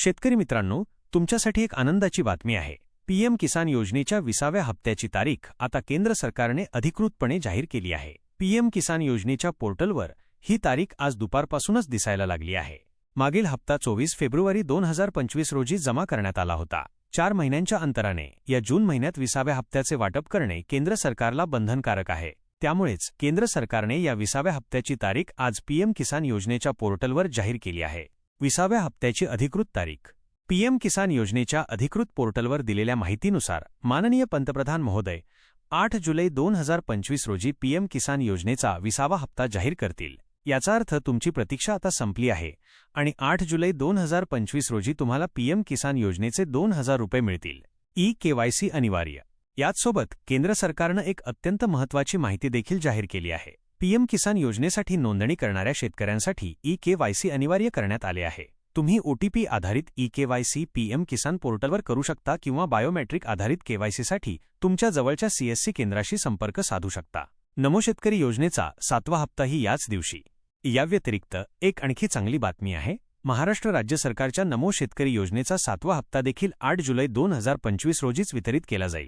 शेतकरी मित्रांनो तुमच्यासाठी एक आनंदाची बातमी आहे. पीएम किसान योजनेच्या विसाव्या हप्त्याची तारीख आता केंद्र सरकारने अधिकृतपणे जाहीर केली आहे. पीएम किसान योजनेच्या पोर्टलवर ही तारीख आज दुपारपासूनच दिसायला लागली आहे. मागील हप्ता चोवीस फेब्रुवारी दोन हजार पंचवीस रोजी जमा करण्यात आला होता. चार महिन्यांच्या अंतराने या जून महिन्यात विसाव्या हप्त्याचे वाटप करणे केंद्र सरकारला बंधनकारक आहे. त्यामुळेच केंद्र सरकारने या विसाव्या हप्त्याची तारीख आज पीएम किसान योजनेच्या पोर्टलवर जाहीर केली आहे. विसाव्या हप्त्याची अधिकृत तारीख. पीएम किसान योजनेच्या अधिकृत पोर्टलवर दिलेल्या माहितीनुसार माननीय पंतप्रधान महोदय आठ जुलै दोन हजार पंचवीस रोजी पीएम किसान योजनेचा विसावा हप्ता जाहीर करतील. याचा अर्थ तुमची प्रतीक्षा आता संपली आहे आणि आठ जुलै दोन हजार पंचवीस रोजी तुम्हाला पीएम किसान योजनेचे दोन हजार रुपये मिळतील. ई केवायसी अनिवार्य. याचसोबत केंद्र सरकारनं एक अत्यंत महत्त्वाची माहिती देखील जाहीर केली आहे. पीएम किसान योजनेसाठी नोंदणी करणाऱ्या शेतकऱ्यांसाठी ई केवायसी अनिवार्य करण्यात आले आहे. तुम्ही ओटीपी आधारित ई केवायसी पीएम किसान पोर्टलवर करू शकता किंवा बायोमेट्रिक आधारित केवायसीसाठी तुमच्या जवळच्या सीएससी केंद्राशी संपर्क साधू शकता. नमो शेतकरी योजनेचा सातवा हप्ताही याच दिवशी. याव्यतिरिक्त एक आणखी चांगली बातमी आहे. महाराष्ट्र राज्य सरकारच्या नमो शेतकरी योजनेचा सातवा हप्ता देखील आठ जुलै दोन हजार पंचवीस रोजीच वितरित केला जाईल.